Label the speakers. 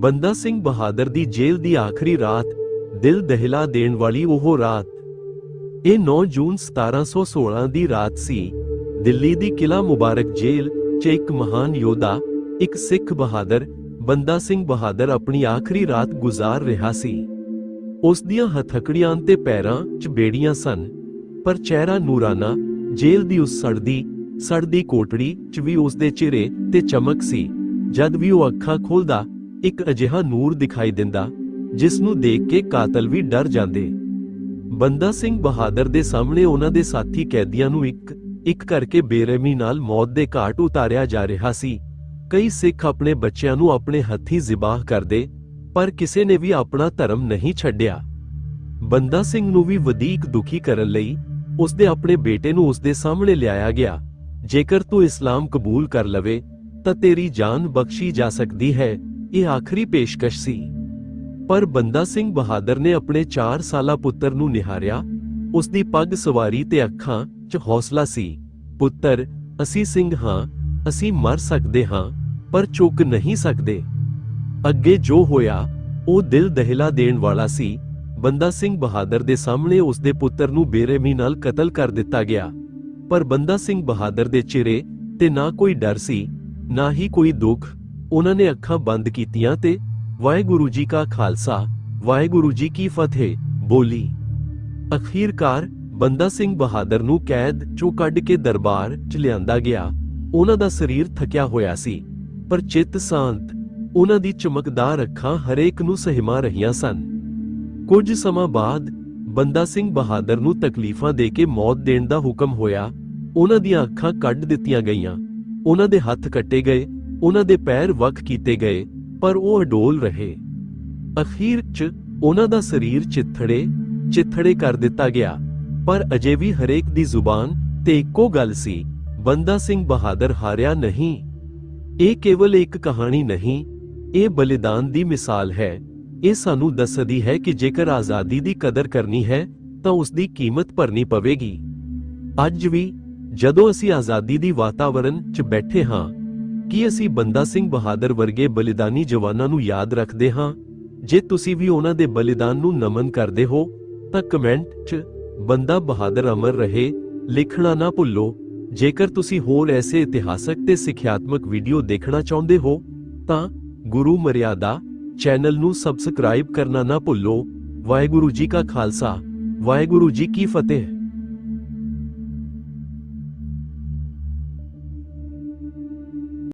Speaker 1: ਬੰਦਾ ਸਿੰਘ ਬਹਾਦਰ ਦੀ ਜੇਲ੍ਹ ਦੀ ਆਖਰੀ ਰਾਤ ਦਿਲ ਦਹਿਲਾ ਦੇਣ ਵਾਲੀ ਉਹ ਰਾਤ। ਇਹ 9 ਜੂਨ 1716 ਦੀ ਰਾਤ ਸੀ। ਦਿੱਲੀ ਦੀ ਕਿਲਾ ਮੁਬਾਰਕ ਜੇਲ੍ਹ 'ਚ ਇੱਕ ਮਹਾਨ ਯੋਧਾ, ਇੱਕ ਸਿੱਖ ਬਹਾਦਰ, ਬੰਦਾ ਸਿੰਘ ਬਹਾਦਰ ਆਪਣੀ ਆਖਰੀ ਰਾਤ ਗੁਜ਼ਾਰ ਰਿਹਾ ਸੀ। ਉਸ ਦੀਆਂ ਹਥਕੜੀਆਂ ਤੇ ਪੈਰਾਂ 'ਚ ਬੇੜੀਆਂ ਸਨ, ਪਰ ਚਿਹਰਾ ਨੂਰਾਨਾ, ਜੇਲ੍ਹ ਦੀ ਉਸ ਸੜਦੀ ਸੜਦੀ ਕੋਟੜੀ 'ਚ ਵੀ ਉਸ ਦੇ ਚਿਹਰੇ ਤੇ ਚਮਕ ਸੀ। ਜਦ ਵੀ ਉਹ ਅੱਖਾਂ ਖੋਲਦਾ ਇੱਕ ਅਜਿਹਾ ਨੂਰ ਦਿਖਾਈ ਦਿੰਦਾ, ਜਿਸ ਨੂੰ ਦੇਖ ਕੇ ਕਾਤਲ ਵੀ ਡਰ ਜਾਂਦੇ। ਬੰਦਾ ਸਿੰਘ ਬਹਾਦਰ ਦੇ ਸਾਹਮਣੇ ਉਹਨਾਂ ਦੇ ਸਾਥੀ ਕੈਦੀਆਂ ਨੂੰ ਇੱਕ ਇੱਕ ਕਰਕੇ ਬੇਰਹਿਮੀ ਨਾਲ ਮੌਤ ਦੇ ਘਾਟ ਉਤਾਰਿਆ ਜਾ ਰਿਹਾ ਸੀ। ਕਈ ਸਿੱਖ ਆਪਣੇ ਬੱਚਿਆਂ ਨੂੰ ਆਪਣੇ ਹੱਥੀਂ ਜ਼ਿਬਾਹ ਕਰਦੇ, ਪਰ ਕਿਸੇ ਨੇ ਵੀ ਆਪਣਾ ਧਰਮ ਨਹੀਂ ਛੱਡਿਆ। ਬੰਦਾ ਸਿੰਘ ਨੂੰ ਵੀ ਵਧੇਕ ਦੁਖੀ ਕਰਨ ਲਈ ਉਸਦੇ ਆਪਣੇ ਬੇਟੇ ਨੂੰ ਉਸਦੇ ਸਾਹਮਣੇ ਲਿਆਇਆ ਗਿਆ। ਜੇਕਰ ਤੂੰ ਇਸਲਾਮ ਕਬੂਲ ਕਰ ਲਵੇ, ਤਾਂ ਤੇਰੀ ਜਾਨ ਬਖਸ਼ੀ ਜਾ ਸਕਦੀ ਹੈ। ਇਹ ਆਖਰੀ ਪੇਸ਼ਕਸ਼ ਸੀ। ਪਰ ਬੰਦਾ ਸਿੰਘ ਬਹਾਦਰ ਨੇ ਆਪਣੇ 4 ਸਾਲਾ ਪੁੱਤਰ ਨੂੰ ਨਿਹਾਰਿਆ। ਉਸ ਦੀ ਪੱਗ ਸਵਾਰੀ ਤੇ ਅੱਖਾਂ 'ਚ ਹੌਸਲਾ ਸੀ। ਪੁੱਤਰ, ਅਸੀਂ ਸਿੰਘ ਹਾਂ, ਅਸੀਂ ਮਰ ਸਕਦੇ ਹਾਂ, ਪਰ ਚੁੱਕ ਨਹੀਂ ਸਕਦੇ। ਅੱਗੇ ਜੋ ਹੋਇਆ, ਉਹ ਦਿਲ ਦਹਿਲਾ ਦੇਣ ਵਾਲਾ ਸੀ। ਬੰਦਾ ਸਿੰਘ ਬਹਾਦਰ ਦੇ ਸਾਹਮਣੇ ਉਸ ਦੇ ਪੁੱਤਰ ਨੂੰ ਬੇਰਹਿਮੀ ਨਾਲ ਕਤਲ ਕਰ ਦਿੱਤਾ ਗਿਆ। ਪਰ ਬੰਦਾ ਸਿੰਘ ਬਹਾਦਰ ਦੇ ਚਿਹਰੇ ਤੇ ਨਾ ਕੋਈ ਡਰ ਸੀ, ਨਾ ਹੀ ਕੋਈ ਦੁੱਖ। ਉਹਨਾਂ ਨੇ ਅੱਖਾਂ ਬੰਦ ਕੀਤੀਆਂ ਤੇ ਵਾਹਿਗੁਰੂ ਜੀ ਕਾ ਖਾਲਸਾ, ਵਾਹਿਗੁਰੂ ਜੀ ਕੀ ਫਤਿਹ, ਬੋਲੀ। ਅਖੀਰਕਾਰ ਬੰਦਾ ਸਿੰਘ ਬਹਾਦਰ ਨੂੰ ਕੈਦ ਚੋਂ ਕੱਢ ਕੇ ਦਰਬਾਰ 'ਚ ਲਿਆਂਦਾ ਗਿਆ। ਉਹਨਾਂ ਦਾ ਸਰੀਰ ਥੱਕਿਆ ਹੋਇਆ ਸੀ, ਪਰ ਚਿੱਤ ਸ਼ਾਂਤ। ਉਹਨਾਂ ਦੀ ਚਮਕਦਾਰ ਅੱਖਾਂ ਹਰੇਕ ਨੂੰ ਸਹਿਮਾ ਰਹੀਆਂ ਸਨ। ਕੁਝ ਸਮਾਂ ਬਾਅਦ ਬੰਦਾ ਸਿੰਘ ਬਹਾਦਰ ਨੂੰ ਤਕਲੀਫਾਂ ਦੇ ਕੇ ਮੌਤ ਦੇਣ ਦਾ ਹੁਕਮ ਹੋਇਆ। ਉਹਨਾਂ ਦੀਆਂ ਅੱਖਾਂ ਕੱਢ ਦਿੱਤੀਆਂ ਗਈਆਂ। ਉਹਨਾਂ ਦੇ ਹੱਥ ਕੱਟੇ ਗਏ। ਉਹਨਾਂ ਦੇ ਪੈਰ ਵੱਖ ਕੀਤੇ ਗਏ, ਪਰ ਉਹ ਅਡੋਲ ਰਹੇ। ਅਖੀਰ 'ਚ ਉਹਨਾਂ ਦਾ ਸਰੀਰ ਚਿੱਥੜੇ ਚਿੱਥੜੇ ਕਰ ਦਿੱਤਾ ਗਿਆ, ਪਰ ਅਜੇ ਵੀ ਹਰੇਕ ਦੀ ਜ਼ੁਬਾਨ ਤੇ ਇੱਕੋ ਗੱਲ ਸੀ, ਬੰਦਾ ਸਿੰਘ ਬਹਾਦਰ ਹਾਰਿਆ ਨਹੀਂ। ਇਹ ਕੇਵਲ ਇੱਕ ਕਹਾਣੀ ਨਹੀਂ, ਇਹ ਬਲੀਦਾਨ ਦੀ ਮਿਸਾਲ ਹੈ। ਇਹ ਸਾਨੂੰ ਦੱਸਦੀ ਹੈ ਕਿ ਜੇਕਰ ਆਜ਼ਾਦੀ ਦੀ ਕਦਰ ਕਰਨੀ ਹੈ, ਤਾਂ ਉਸ ਦੀ ਕੀਮਤ ਭਰਨੀ ਪਵੇਗੀ। ਅੱਜ ਵੀ, ਜਦੋਂ ਅਸੀਂ ਆਜ਼ਾਦੀ ਦੀ ਵਾਤਾਵਰਣ 'ਚ ਬੈਠੇ ਹਾਂ ਕੀ ਅਸੀਂ ਬੰਦਾ ਸਿੰਘ ਬਹਾਦਰ ਵਰਗੇ ਬਲੀਦਾਨੀ ਜਵਾਨਾਂ ਨੂੰ ਯਾਦ ਰੱਖਦੇ ਹਾਂ? ਜੇ ਤੁਸੀਂ ਵੀ ਉਹਨਾਂ ਦੇ ਬਲੀਦਾਨ ਨੂੰ ਨਮਨ ਕਰਦੇ ਹੋ, ਤਾਂ ਕਮੈਂਟ 'ਚ ਬੰਦਾ ਬਹਾਦਰ ਅਮਰ ਰਹੇ, ਲਿਖਣਾ ਨਾ ਭੁੱਲੋ। ਜੇਕਰ ਤੁਸੀਂ ਹੋਰ ਐਸੇ ਇਤਿਹਾਸਕ ਤੇ ਸਿੱਖਿਆਤਮਕ ਵੀਡੀਓ ਦੇਖਣਾ ਚਾਹੁੰਦੇ ਹੋ, ਤਾਂ ਗੁਰੂ ਮਰਿਆਦਾ ਚੈਨਲ ਨੂੰ ਸਬਸਕ੍ਰਾਈਬ ਕਰਨਾ ਨਾ ਭੁੱਲੋ। ਵਾਹਿਗੁਰੂ ਜੀ ਕਾ ਖਾਲਸਾ, ਵਾਹਿਗੁਰੂ ਜੀ ਕੀ ਫਤਿਹ।